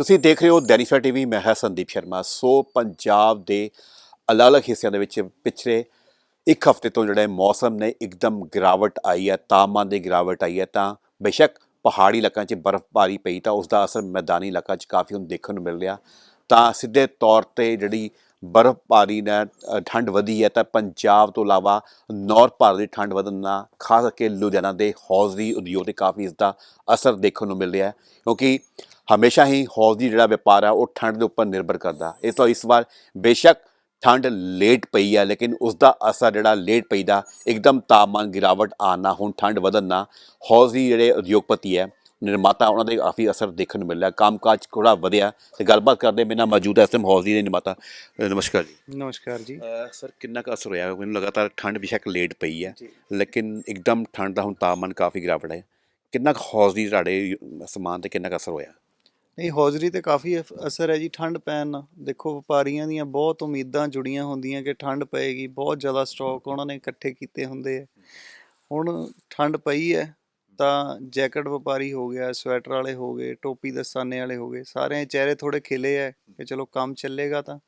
ਤੁਸੀਂ ਦੇਖ ਰਹੇ ਹੋ ਦੈਨਿਕਾ ਟੀਵੀ, ਮੈਂ ਹਾਂ ਸੰਦੀਪ ਸ਼ਰਮਾ। ਸੋ ਪੰਜਾਬ ਦੇ ਅਲੱਗ-ਅਲੱਗ ਹਿੱਸਿਆਂ ਦੇ ਵਿੱਚ ਪਿਛਲੇ ਇੱਕ ਹਫ਼ਤੇ ਤੋਂ ਜਿਹੜਾ ਮੌਸਮ ਨੇ ਇੱਕਦਮ ਗਿਰਾਵਟ ਆਈ ਹੈ, ਤਾਪਮਾਨ ਦੀ ਗਿਰਾਵਟ ਆਈ ਹੈ, ਤਾਂ ਬੇਸ਼ੱਕ ਪਹਾੜੀ ਇਲਾਕਿਆਂ 'ਚ ਬਰਫ਼ਬਾਰੀ ਪਈ ਤਾਂ ਉਸ ਦਾ ਅਸਰ ਮੈਦਾਨੀ ਇਲਾਕਾ 'ਚ ਕਾਫੀ ਹੁਣ ਦੇਖਣ ਨੂੰ ਮਿਲ ਰਿਹਾ। ਤਾਂ ਸਿੱਧੇ ਤੌਰ ਤੇ ਜਿਹੜੀ ਬਰਫ਼ਬਾਰੀ ਨਾਲ ਨੇ ਠੰਡ ਵਧੀ ਹੈ ਤਾਂ ਪੰਜਾਬ ਤੋਂ ਇਲਾਵਾ ਨੌਰਥ ਭਾਰਤ ਦੀ ਠੰਡ ਵਧਣ ਨਾਲ, ਖਾਸ ਕਰਕੇ ਲੁਧਿਆਣਾ ਦੇ ਹੌਜ਼ਰੀ ਉਦਯੋਗ ਤੇ ਕਾਫੀ ਇਸ ਦਾ ਅਸਰ ਦੇਖਣ ਨੂੰ ਮਿਲ ਰਿਹਾ ਹੈ, ਕਿਉਂਕਿ ਹਮੇਸ਼ਾ ਹੀ ਹੌਜ਼ਰੀ ਜਿਹੜਾ ਵਪਾਰ ਹੈ ਉਹ ਠੰਡ ਦੇ ਉੱਪਰ ਨਿਰਭਰ ਕਰਦਾ। ਇਸ ਤੋਂ ਇਸ ਵਾਰ ਬੇਸ਼ੱਕ ਠੰਡ ਲੇਟ ਪਈ ਹੈ ਲੇਕਿਨ ਉਸ ਦਾ ਅਸਰ ਜਿਹੜਾ ਲੇਟ ਪਈ ਦਾ, ਇੱਕਦਮ ਤਾਪਮਾਨ ਗਿਰਾਵਟ ਆਉਣ ਨਾਲ, ਹੁਣ ਠੰਡ ਵਧਣ ਨਾਲ ਹੌਜ਼ਰੀ ਜਿਹੜੇ ਉਦਯੋਗਪਤੀ ਹੈ ਨਿਰਮਾਤਾ ਉਹਨਾਂ ਦੇ ਕਾਫੀ ਅਸਰ ਦੇਖਣ ਨੂੰ ਮਿਲ ਰਿਹਾ ਕੰਮਕਾਜ ਥੋੜਾ ਵਧਿਆ ਤੇ ਗੱਲਬਾਤ ਕਰਦੇ ਮੇਰੇ ਨਾਲ ਮੌਜੂਦ ਹੈ ਐਸਐਮ ਹੌਜ਼ਰੀ ਦੇ ਨਿਰਮਾਤਾ। ਅ, ਨਮਸਕਾਰ ਜੀ। ਨਮਸਕਾਰ ਜੀ। ਸਰ ਕਿੰਨਾ ਕੁ ਅਸਰ ਹੋਇਆ? ਮੈਨੂੰ ਲਗਾਤਾਰ ਠੰਡ ਬੇਸ਼ੱਕ ਲੇਟ ਪਈ ਹੈ। ਲੇਕਿਨ ਇੱਕਦਮ ਠੰਡ ਦਾ ਹੁਣ ਤਾਪਮਾਨ ਕਾਫੀ ਗਿਰਾਵਟ ਹੈ। ਕਿੰਨਾ ਕੁ ਹੌਜ਼ਰੀ ਤੁਹਾਡੇ ਸਮਾਨ ਤੇ ਕਿੰਨਾ ਕੁ ਅਸਰ ਹੋਇਆ? ਨਹੀਂ ਹੌਜ਼ਰੀ ਤੇ ਕਾਫੀ ਅਫ- ਅਸਰ ਹੈ ਜੀ ਠੰਡ ਪੈਣ ਨਾਲ। ਦੇਖੋ ਵਪਾਰੀਆਂ ਦੀਆਂ ਬਹੁਤ ਉਮੀਦਾਂ ਜੁੜੀਆਂ ਹੁੰਦੀਆਂ ਕਿ ਠੰਡ ਪਏਗੀ ਬਹੁਤ ਜ਼ਿਆਦਾ ਸਟਾਕ ਉਹਨਾਂ ਨੇ ਇਕੱਠੇ ਕੀਤੇ ਹੁੰਦੇ ਆ। ਹੁਣ ਠੰਡ ਪਈ ਹੈ ਤਾਂ ਜੈਕਟ ਵਪਾਰੀ ਹੋ ਗਿਆ ਸਵੈਟਰ ਵਾਲੇ ਹੋ ਗਏ ਟੋਪੀ ਦਸਤਾਨੇ ਵਾਲੇ ਹੋ ਗਏ ਸਾਰਿਆਂ ਦੇ ਚਿਹਰੇ ਥੋੜੇ ਖਿਲੇ ਹੈ ਕਿ ਚਲੋ ਕੰਮ ਚੱਲੇਗਾ ਤਾਂ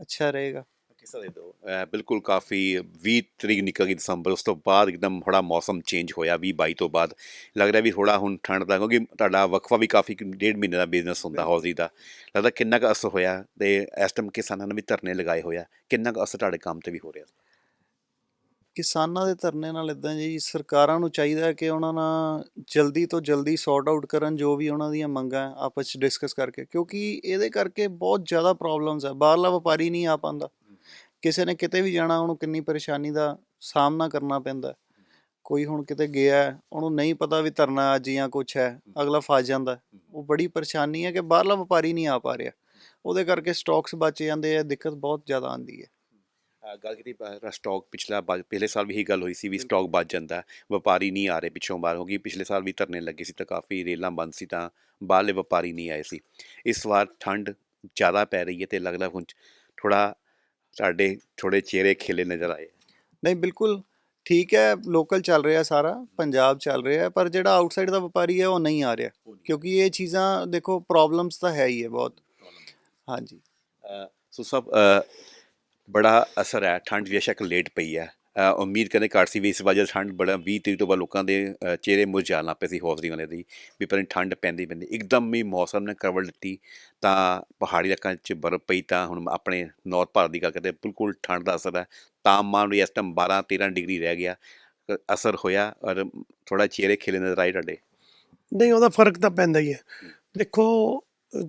ਅੱਛਾ ਰਹੇਗਾ। ਕਿਸਾ ਦੇ ਦੋ? ਬਿਲਕੁਲ ਕਾਫੀ 20 ਤਰੀਕ ਨਿਕਲ ਗਈ ਦਸੰਬਰ ਉਸ ਤੋਂ ਬਾਅਦ ਇੱਕਦਮ ਥੋੜਾ ਮੌਸਮ ਚੇਂਜ ਹੋਇਆ 20 22 ਤੋਂ ਬਾਅਦ। ਲੱਗ ਰਿਹਾ ਵੀ ਥੋੜਾ ਹੁਣ ਠੰਡ ਦਾ ਕਿਉਂਕਿ ਤੁਹਾਡਾ ਵਕਫਾ ਵੀ ਕਾਫੀ ਡੇਢ ਮਹੀਨੇ ਦਾ ਬਿਜ਼ਨਸ ਹੁੰਦਾ ਹੌਜ਼ਰੀ ਦਾ। ਲੱਗਦਾ ਕਿੰਨਾ ਕੁ ਅਸਰ ਹੋਇਆ ਤੇ ਇਸ ਟਾਈਮ ਕਿਸਾਨਾਂ ਨੇ ਵੀ ਧਰਨੇ ਲਗਾਏ ਹੋਇਆ ਕਿੰਨਾ ਕੁ ਅਸਰ ਤੁਹਾਡੇ ਕੰਮ ਤੇ ਵੀ ਹੋ ਰਿਹਾ? ਕਿਸਾਨਾਂ ਦੇ ਧਰਨੇ ਨਾਲ ਇਦਾਂ ਜੀ, ਸਰਕਾਰਾਂ ਨੂੰ ਚਾਹੀਦਾ ਹੈ ਕਿ ਉਹਨਾਂ ਨਾਲ ਜਲਦੀ ਤੋਂ ਜਲਦੀ ਸੌਰਟ ਆਊਟ ਕਰਨ ਜੋ ਵੀ ਉਹਨਾਂ ਦੀਆਂ ਮੰਗਾਂ ਆਪਸ ਵਿੱਚ ਡਿਸਕਸ ਕਰਕੇ, ਕਿਉਂਕਿ ਇਹਦੇ ਕਰਕੇ ਬਹੁਤ ਜ਼ਿਆਦਾ ਪ੍ਰੋਬਲਮਸ ਹੈ ਬਾਹਰਲਾ ਵਪਾਰੀ ਨਹੀਂ ਆ ਪਾਉਂਦਾ। ਕਿਸੇ ਨੇ ਕਿਤੇ ਵੀ ਜਾਣਾ, ਉਹਨੂੰ ਕਿੰਨੀ ਪਰੇਸ਼ਾਨੀ ਦਾ ਸਾਹਮਣਾ ਕਰਨਾ ਪੈਂਦਾ ਕੋਈ ਹੁਣ ਕਿਤੇ ਗਿਆ ਉਹਨੂੰ ਨਹੀਂ ਪਤਾ ਵੀ ਧਰਨਾ ਅੱਜ ਜਾਂ ਕੁਝ ਹੈ, ਅਗਲਾ ਫਸ ਜਾਂਦਾ ਉਹ ਬੜੀ ਪਰੇਸ਼ਾਨੀ ਹੈ ਕਿ ਬਾਹਰਲਾ ਵਪਾਰੀ ਨਹੀਂ ਆ ਪਾ ਰਿਹਾ। ਉਹਦੇ ਕਰਕੇ ਸਟਾਕਸ ਬਚ ਜਾਂਦੇ ਆ, ਦਿੱਕਤ ਬਹੁਤ ਜ਼ਿਆਦਾ ਆਉਂਦੀ ਹੈ। ਗੱਲ ਕੀਤੀ ਸਟਾਕ ਪਿਛਲਾ ਪਿਛਲੇ ਸਾਲ ਵੀ ਇਹੀ ਗੱਲ ਹੋਈ ਸੀ ਵੀ ਸਟਾਕ ਬਚ ਜਾਂਦਾ ਵਪਾਰੀ ਨਹੀਂ ਆ ਰਹੇ ਪਿੱਛੋਂ ਬਾਹਰ ਹੋ ਗਈ ਪਿਛਲੇ ਸਾਲ ਵੀ ਧਰਨੇ ਲੱਗੇ ਸੀ ਤਾਂ ਕਾਫੀ ਰੇਲਾਂ ਬੰਦ ਸੀ ਤਾਂ ਬਾਹਰਲੇ ਵਪਾਰੀ ਨਹੀਂ ਆਏ ਸੀ। ਇਸ ਵਾਰ ਠੰਡ ਜ਼ਿਆਦਾ ਪੈ ਰਹੀ ਹੈ ਤੇ ਲੱਗਦਾ ਹੁਣ ਥੋੜਾ ਸਾਡੇ ਥੋੜੇ ਚਿਹਰੇ ਖਿਲੇ ਨਜ਼ਰ ਆਏ। ਨਹੀਂ ਬਿਲਕੁਲ ਠੀਕ ਹੈ ਲੋਕਲ ਚੱਲ ਰਿਹਾ ਸਾਰਾ ਪੰਜਾਬ ਚੱਲ ਰਿਹਾ ਪਰ ਜਿਹੜਾ ਆਊਟਸਾਈਡ ਦਾ ਵਪਾਰੀ ਹੈ ਉਹ ਨਹੀਂ ਆ ਰਿਹਾ ਕਿਉਂਕਿ ਇਹ ਚੀਜ਼ਾਂ ਦੇਖੋ ਪ੍ਰੋਬਲਮਸ ਤਾਂ ਹੈ ਹੀ ਹੈ ਬਹੁਤ। ਹਾਂਜੀ। ਸੋ ਸਭ ਬੜਾ ਅਸਰ ਹੈ ਠੰਡ ਬੇਸ਼ੱਕ ਲੇਟ ਪਈ ਹੈ। ਉਮੀਦ ਕਰਦੇ ਘੱਟ ਸੀ ਵੀ ਇਸ ਵਜ੍ਹਾ ਠੰਡ ਬੜਾ 20 ਤਰੀਕ ਤੋਂ ਬਾਅਦ ਲੋਕਾਂ ਦੇ ਚਿਹਰੇ ਮੁਰਝਾਣ ਲੱਗ ਪਏ ਸੀ ਹੌਜ਼ਰੀ ਵਾਲੇ ਦੀ ਵੀ ਪਰ ਠੰਡ ਪੈਂਦੀ ਪੈਂਦੀ। ਇੱਕਦਮ ਹੀ ਮੌਸਮ ਨੇ ਕਰਵਟ ਲਿੱਤੀ ਤਾਂ ਪਹਾੜੀ ਇਲਾਕਿਆਂ 'ਚ ਬਰਫ਼ ਪਈ ਤਾਂ ਹੁਣ ਆਪਣੇ ਨਾਰਥ ਭਾਰਤ ਦੀ ਗੱਲ ਕਰਦੇ ਬਿਲਕੁਲ ਠੰਡ ਦਾ ਅਸਰ ਹੈ। ਤਾਪਮਾਨ ਵੀ ਇਸ ਟਾਈਮ 12 13 ਡਿਗਰੀ ਰਹਿ ਗਿਆ। ਅਸਰ ਹੋਇਆ ਔਰ ਥੋੜਾ ਚਿਹਰੇ ਖਿਲੇ ਨਜ਼ਰ ਆਏ ਤੁਹਾਡੇ? ਨਹੀਂ ਉਹਦਾ ਫ਼ਰਕ ਤਾਂ ਪੈਂਦਾ ਹੀ। ਹੈ। ਦੇਖੋ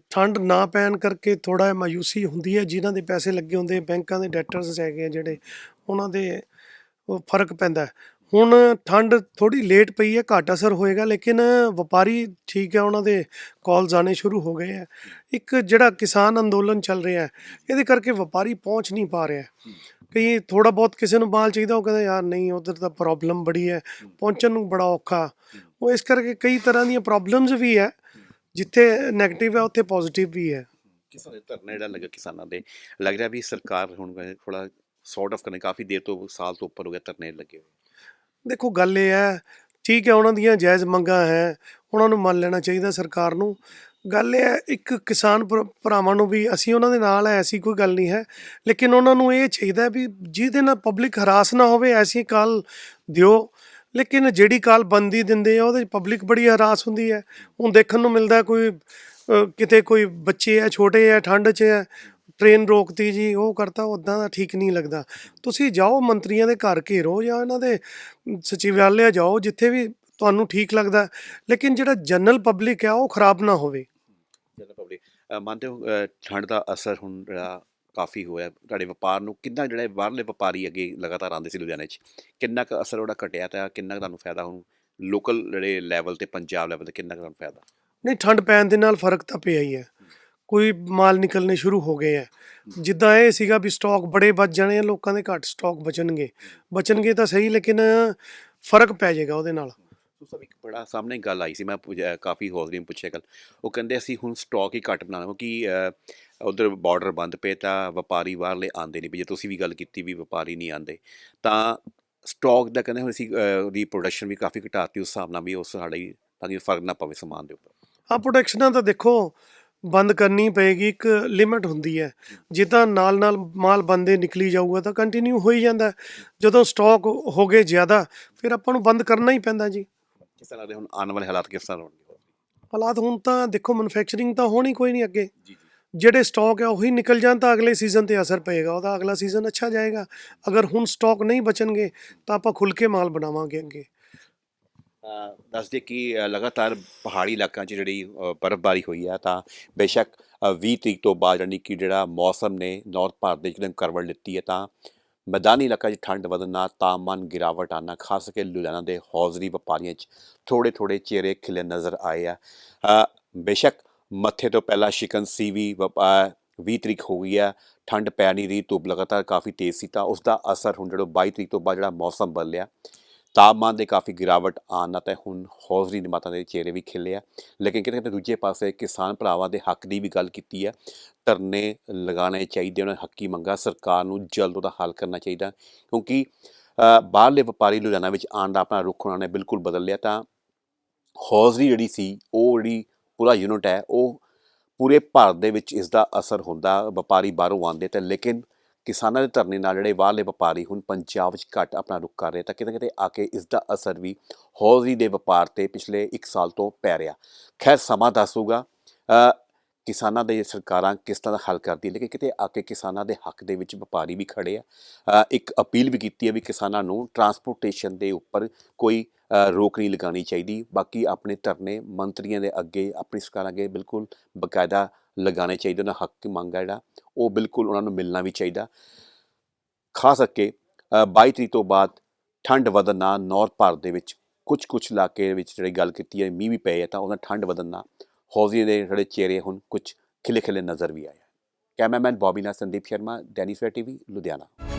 ਠੰਡ ਨਾ ਪੈਣ ਕਰਕੇ ਥੋੜਾ ਮਾਯੂਸੀ ਹੁੰਦੀ ਹੈ, ਜਿਨ੍ਹਾਂ ਦੇ ਪੈਸੇ ਲੱਗੇ ਹੁੰਦੇ ਬੈਂਕਾਂ ਦੇ ਡੈਟਰਸ ਹੈਗੇ ਆ ਜਿਹੜੇ, ਉਹਨਾਂ ਦੇ ਉਹ ਫ਼ਰਕ ਪੈਂਦਾ ਹੁਣ ਠੰਡ ਥੋੜੀ ਲੇਟ ਪਈ ਹੈ, ਘੱਟ ਅਸਰ ਹੋਏਗਾ, ਲੇਕਿਨ ਵਪਾਰੀ ਠੀਕ ਹੈ, ਉਹਨਾਂ ਦੇ ਕਾਲਸ ਆਣੇ ਸ਼ੁਰੂ ਹੋ ਗਏ ਹੈ। ਇੱਕ ਜਿਹੜਾ ਕਿਸਾਨ ਅੰਦੋਲਨ ਚੱਲ ਰਿਹਾ ਹੈ, ਇਹਦੇ ਕਰਕੇ ਵਪਾਰੀ ਪਹੁੰਚ ਨਹੀਂ ਪਾ ਰਿਹਾ ਕਈ ਥੋੜਾ ਬਹੁਤ ਕਿਸੇ ਨੂੰ ਮਾਲ ਚਾਹੀਦਾ, ਉਹ ਕਹਿੰਦਾ, ਯਾਰ ਨਹੀਂ, ਉਧਰ ਤਾਂ ਪ੍ਰੋਬਲਮ ਬੜੀ ਹੈ, ਪਹੁੰਚਣ ਨੂੰ ਬੜਾ ਔਖਾ। ਉਹ ਇਸ ਕਰਕੇ ਕਈ ਤਰ੍ਹਾਂ ਦੀਆਂ ਪ੍ਰੋਬਲਮਸ ਵੀ ਹੈ ਜਿੱਥੇ 네ਗੇਟਿਵ ਹੈ ਉੱਥੇ ਪੋਜ਼ਿਟਿਵ ਵੀ ਹੈ। ਕਿਸਾਨ ਦੇ ਧਰਨੇ ਜਿਹੜਾ ਲੱਗਾ ਕਿਸਾਨਾਂ ਦੇ ਲੱਗ ਰਿਹਾ ਵੀ ਸਰਕਾਰ ਹੁਣ ਥੋੜਾ ਸੌਰਟ ਆਫ ਕਰਨੇ ਕਾਫੀ ਦੇਰ ਤੋਂ ਸਾਲ ਤੋਂ ਉੱਪਰ ਹੋ ਗਿਆ ਧਰਨੇ ਲੱਗੇ ਹੋਏ। ਦੇਖੋ ਗੱਲ ਇਹ ਹੈ ਠੀਕ ਹੈ ਉਹਨਾਂ ਦੀਆਂ ਜਾਇਜ਼ ਮੰਗਾਂ ਹੈ ਉਹਨਾਂ ਨੂੰ ਮੰਨ ਲੈਣਾ ਚਾਹੀਦਾ ਸਰਕਾਰ ਨੂੰ। ਗੱਲ ਇਹ ਹੈ ਇੱਕ ਕਿਸਾਨ ਭਰਾ- ਭਰਾਵਾਂ ਨੂੰ ਵੀ ਅਸੀਂ ਉਹਨਾਂ ਦੇ ਨਾਲ ਹੈ ਐਸੀ ਕੋਈ ਗੱਲ ਨਹੀਂ ਹੈ। ਲੇਕਿਨ ਉਹਨਾਂ ਨੂੰ ਇਹ ਚਾਹੀਦਾ ਵੀ ਜਿਹਦੇ ਨਾਲ ਪਬਲਿਕ ਹਰਾਸ ਨਾ ਹੋਵੇ ਐਸੀ ਕਾਲ ਦਿਓ। ਲੇਕਿਨ ਜਿਹੜੀ ਕਾਲ ਬੰਦੀ ਦਿੰਦੇ ਆ, ਉਹਦੇ ਪਬਲਿਕ ਬੜੀ ਹਰਾਸ ਹੁੰਦੀ ਹੈ। ਹੁਣ ਦੇਖਣ ਨੂੰ ਮਿਲਦਾ ਕੋਈ ਕਿਤੇ ਕੋਈ ਬੱਚੇ ਆ, ਛੋਟੇ ਆ, ਠੰਡ 'ਚ ਹੈ ਟ੍ਰੇਨ ਰੋਕਤੀ ਜੀ, ਉਹ ਕਰਤਾ ਉਦਾਂ ਦਾ ਠੀਕ ਨਹੀਂ ਲੱਗਦਾ। ਤੁਸੀਂ ਜਾਓ ਮੰਤਰੀਆਂ ਦੇ ਘਰ ਘੇਰੋ ਜਾਂ ਇਹਨਾਂ ਦੇ ਸਚਿਵਾਲਿਆ ਜਾਓ, ਜਿੱਥੇ ਵੀ ਤੁਹਾਨੂੰ ਠੀਕ ਲੱਗਦਾ। ਲੇਕਿਨ ਜਿਹੜਾ ਜਨਰਲ ਪਬਲਿਕ ਆ, ਉਹ ਖਰਾਬ ਨਾ ਹੋਵੇ। ਜਨਰਲ ਪਬਲਿਕ ਮੰਨਦੇ ਹੋ ਠੰਡ ਦਾ ਅਸਰ ਹੁਣ ਕਾਫੀ ਹੋਇਆ ਤੁਹਾਡੇ ਵਪਾਰ ਨੂੰ ਕਿੰਨਾ ਜਿਹੜੇ ਬਾਹਰਲੇ ਵਪਾਰੀ ਅੱਗੇ ਲਗਾਤਾਰ ਆਉਂਦੇ ਸੀ ਲੁਧਿਆਣੇ 'ਚ, ਕਿੰਨਾ ਕੁ ਅਸਰ ਉਹਦਾ ਘਟਿਆ ਤਾਂ ਕਿੰਨਾ ਕੁ ਤੁਹਾਨੂੰ ਫਾਇਦਾ ਹੁਣ? ਲੋਕਲ ਜਿਹੜੇ ਲੈਵਲ ਤੇ ਪੰਜਾਬ ਲੈਵਲ ਤੇ ਕਿੰਨਾ ਕੁ ਤੁਹਾਨੂੰ ਫਾਇਦਾ? ਨਹੀਂ, ਠੰਡ ਪੈਣ ਦੇ ਨਾਲ ਫ਼ਰਕ ਤਾਂ ਪਿਆ ਹੀ ਹੈ। ਕੋਈ ਮਾਲ ਨਿਕਲਨੇ ਸ਼ੁਰੂ ਹੋ ਗਏ ਹੈ। ਜਿੱਦਾਂ ਇਹ ਸੀਗਾ ਵੀ ਸਟਾਕ ਬੜੇ ਬਚ ਜਾਣੇ ਆ, ਲੋਕਾਂ ਦੇ ਘੱਟ ਸਟਾਕ ਬਚਣਗੇ। ਬਚਣਗੇ ਤਾਂ ਸਹੀ, ਲੇਕਿਨ ਫ਼ਰਕ ਪੈ ਜਾਏਗਾ ਉਹਦੇ ਨਾਲ। ਸੋ ਸਭ ਇੱਕ ਬੜਾ ਸਾਹਮਣੇ ਗੱਲ ਆਈ ਸੀ ਮੈਂ ਪੁੱਛਿਆ- ਕਾਫੀ ਹੌਸਲੇ ਨੂੰ ਪੁੱਛਿਆ ਗੱਲ। ਉਹ ਕਹਿੰਦੇ ਅਸੀਂ ਹੁਣ ਸਟਾਕ ਹੀ ਘੱਟ ਬਣਾਉਣਾ ਕਿਉਂਕਿ ਉਧਰ ਬਾਰਡਰ ਬੰਦ ਪਏ ਤਾਂ ਵਪਾਰੀ ਬਾਹਰਲੇ ਆਉਂਦੇ ਨਹੀਂ ਵੀ ਜੇ ਤੁਸੀਂ ਵੀ ਗੱਲ ਕੀਤੀ ਵੀ ਵਪਾਰੀ ਨਹੀਂ ਆਉਂਦੇ ਤਾਂ ਸਟਾਕ ਦਾ ਕਹਿੰਦੇ ਹੁਣ ਅਸੀਂ ਅਹ, ਪ੍ਰੋਡਕਸ਼ਨ ਵੀ ਕਾਫੀ ਘਟਾਤੀ ਉਸ ਹਿਸਾਬ ਨਾਲ ਵੀ ਉਸ ਸਾਡੇ ਤਾਂ ਕਿ ਫ਼ਰਕ ਨਾ ਪਵੇ ਸਮਾਨ ਦੇ ਉੱਪਰ। ਆ ਪ੍ਰੋਡਕਸ਼ਨਾਂ ਤਾਂ ਦੇਖੋ ਬੰਦ ਕਰਨੀ ਪਏਗੀ ਇੱਕ ਲਿਮਿਟ ਹੁੰਦੀ ਹੈ। ਜਿੱਦਾਂ ਨਾਲ ਨਾਲ ਮਾਲ ਬੰਦੇ ਨਿਕਲੀ ਜਾਊਗਾ ਤਾਂ ਕੰਟੀਨਿਊ ਹੋ ਹੀ ਜਾਂਦਾ। ਜਦੋਂ ਸਟਾਕ ਹੋ ਗਏ ਜ਼ਿਆਦਾ ਫਿਰ ਆਪਾਂ ਨੂੰ ਬੰਦ ਕਰਨਾ ਹੀ ਪੈਂਦਾ ਜੀ। ਕਿਸ ਤਰ੍ਹਾਂ ਦੇ ਹੁਣ ਆਉਣ ਵਾਲੇ ਹਾਲਾਤ ਕਿਸ ਤਰ੍ਹਾਂ ਹੋਣਗੇ? ਹਾਲਾਤ ਹੁਣ ਤਾਂ ਦੇਖੋ ਮੈਨੂਫੈਕਚਰਿੰਗ ਤਾਂ ਹੋਣੀ ਕੋਈ ਨਹੀਂ ਅੱਗੇ। ਜੀ ਜੀ। ਜਿਹੜੇ ਸਟਾਕ ਹੈ ਉਹੀ ਨਿਕਲ ਜਾਣ ਤਾਂ ਅਗਲੇ ਸੀਜ਼ਨ ਤੇ ਅਸਰ ਪਏਗਾ ਉਹਦਾ ਅਗਲਾ ਸੀਜ਼ਨ ਅੱਛਾ ਜਾਏਗਾ। ਅਗਰ ਹੁਣ ਸਟਾਕ ਨਹੀਂ ਬਚਣਗੇ ਤਾਂ ਆਪਾਂ ਖੁੱਲ ਕੇ ਮਾਲ ਬਣਾਵਾਂਗੇ ਅੱਗੇ। ਦੱਸਦੇ ਕਿ ਲਗਾਤਾਰ ਪਹਾੜੀ ਇਲਾਕਿਆਂ 'ਚ ਜਿਹੜੀ ਬਰਫ਼ਬਾਰੀ ਹੋਈ ਹੈ ਤਾਂ ਬੇਸ਼ੱਕ ਅਹ 20 ਤਰੀਕ ਤੋਂ ਬਾਅਦ ਯਾਨੀ ਕਿ ਜਿਹੜਾ ਮੌਸਮ ਨੇ ਨਾਰਥ ਭਾਰਤ ਦੇ ਜਿਹੜੇ ਕਰਵਟ ਲਿੱਤੀ ਹੈ ਤਾਂ ਮੈਦਾਨੀ ਇਲਾਕਾ 'ਚ ਠੰਡ ਵਧਣ ਨਾਲ ਤਾਪਮਾਨ ਗਿਰਾਵਟ ਆਉਣਾ ਖਾਸ ਕਰਕੇ ਲੁਧਿਆਣਾ ਦੇ ਹੌਜ਼ਰੀ ਵਪਾਰੀਆਂ 'ਚ ਥੋੜੇ ਥੋੜੇ ਚਿਹਰੇ ਖਿਲੇ ਨਜ਼ਰ ਆਏ ਆ। ਬੇਸ਼ੱਕ ਮੱਥੇ ਤੋਂ ਪਹਿਲਾਂ ਸ਼ਿਕਨ ਸੀਵੀ 20 ਤਰੀਕ ਹੋ ਗਈ ਹੈ ਠੰਡ ਪੈ ਨਹੀਂ ਰਹੀ, ਧੁੱਪ ਲਗਾਤਾਰ ਕਾਫੀ ਤੇਜ਼ ਸੀ ਤਾਂ ਉਸ ਦਾ ਅਸਰ ਹੁਣ ਜਿਹੜਾ 22 ਤਰੀਕ ਤੋਂ ਬਾਅਦ ਜਿਹੜਾ ਮੌਸਮ ਬਦਲਿਆ ਤਾਪਮਾਨ ਦੇ ਕਾਫੀ ਗਿਰਾਵਟ ਆਉਣ ਨਾਲ ਤਾਂ ਹੁਣ ਹੌਜ਼ਰੀ ਨਿਮਾਤਾਂ ਦੇ ਚਿਹਰੇ ਵੀ ਖਿਲੇ ਆ। ਲੇਕਿਨ ਕਿਤੇ ਕਿਤੇ ਦੂਜੇ ਪਾਸੇ ਕਿਸਾਨ ਭਰਾਵਾਂ ਦੇ ਹੱਕ ਦੀ ਵੀ ਗੱਲ ਕੀਤੀ ਹੈ ਧਰਨੇ ਲਗਾਉਣੇ ਚਾਹੀਦੇ ਉਹਨਾਂ ਹੱਕੀ ਮੰਗਾ ਸਰਕਾਰ ਨੂੰ ਜਲਦ ਉਹਦਾ ਹੱਲ ਕਰਨਾ ਚਾਹੀਦਾ। ਕਿਉਂਕਿ ਬਾਹਰਲੇ ਵਪਾਰੀ ਲੁਧਿਆਣਾ ਵਿੱਚ ਆਉਣ ਦਾ ਆਪਣਾ ਰੁਖ ਉਹਨਾਂ ਨੇ ਬਿਲਕੁਲ ਬਦਲ ਲਿਆ ਤਾਂ ਹੌਜ਼ਰੀ ਜਿਹੜੀ ਸੀ, ਉਹ ਜਿਹੜੀ ਪੂਰਾ ਯੂਨਿਟ ਹੈ, ਉਹ ਪੂਰੇ ਭਾਰਤ ਦੇ ਵਿੱਚ ਇਸ ਦਾ ਅਸਰ ਹੁੰਦਾ, ਵਪਾਰੀ ਬਾਹਰੋਂ ਆਉਂਦੇ ਤੇ ਲੇਕਿਨ ਕਿਸਾਨਾਂ ਦੇ ਧਰਨੇ ਨਾਲ ਜਿਹੜੇ ਬਾਹਰਲੇ ਵਪਾਰੀ ਹੁਣ ਪੰਜਾਬ 'ਚ ਘੱਟ ਆਪਣਾ ਰੁਖ ਕਰ ਰਹੇ ਤਾਂ ਕਿਤੇ ਕਿਤੇ ਆ ਕੇ ਇਸ ਦਾ ਅਸਰ ਵੀ ਹੌਜ਼ਰੀ ਦੇ ਵਪਾਰ ਤੇ ਪਿਛਲੇ 1 ਸਾਲ ਤੋਂ ਪੈ ਰਿਹਾ। ਖੈਰ, ਸਮਾਂ ਦੱਸੂਗਾ ਕਿਸਾਨਾਂ ਦੇ ਸਰਕਾਰਾਂ ਕਿਸ ਤਰ੍ਹਾਂ ਦਾ ਹੱਲ ਕਰਦੀ ਹੈ ਲੇਕਿਨ ਕਿਤੇ ਆ ਕੇ ਕਿਸਾਨਾਂ ਦੇ ਹੱਕ ਦੇ ਵਿੱਚ ਵਪਾਰੀ ਵੀ ਖੜੇ ਆ। ਇੱਕ ਅਪੀਲ ਵੀ ਕੀਤੀ ਹੈ ਵੀ ਕਿਸਾਨਾਂ ਨੂੰ ਟਰਾਂਸਪੋਰਟੇਸ਼ਨ ਦੇ ਉੱਪਰ ਕੋਈ ਰੋਕ ਨਹੀਂ ਲਗਾਉਣੀ ਚਾਹੀਦੀ। ਬਾਕੀ ਆਪਣੇ ਧਰਨੇ ਮੰਤਰੀਆਂ ਦੇ ਅੱਗੇ ਆਪਣੀ ਸਰਕਾਰਾਂ ਅੱਗੇ ਬਿਲਕੁਲ ਬਕਾਇਦਾ ਲਗਾਉਣੇ ਚਾਹੀਦੇ। ਉਹਨਾਂ ਹੱਕ ਦੀ ਮੰਗ ਹੈ ਜਿਹੜਾ ਉਹ ਬਿਲਕੁਲ ਉਹਨਾਂ ਨੂੰ ਮਿਲਣਾ ਵੀ ਚਾਹੀਦਾ। ਖਾਸ ਕਰਕੇ ਅ, 22 ਤਰੀਕ ਤੋਂ ਬਾਅਦ ਠੰਡ ਵਧਣ ਨਾਲ ਨਾਰਥ ਭਾਰਤ ਦੇ ਵਿੱਚ ਕੁਝ ਕੁਝ ਇਲਾਕੇ ਵਿੱਚ ਜਿਹੜੀ ਗੱਲ ਕੀਤੀ ਹੈ ਮੀਂਹ ਵੀ ਪਏ ਹੈ ਤਾਂ ਉਹਨਾਂ ਠੰਡ ਵਧਣ ਨਾਲ ਹੌਜ਼ਰੀ ਦੇ ਜਿਹੜੇ ਚਿਹਰੇ ਹੁਣ ਕੁਝ ਖਿਲੇ ਖਿਲੇ ਨਜ਼ਰ ਵੀ ਆਏ ਕੈਮਰਾਮੈਨ ਬੌਬੀ ਨਾਲ ਸੰਦੀਪ ਸ਼ਰਮਾ ਡੈਨੀ ਸਵੇਰ ਟੀਵੀ, ਲੁਧਿਆਣਾ।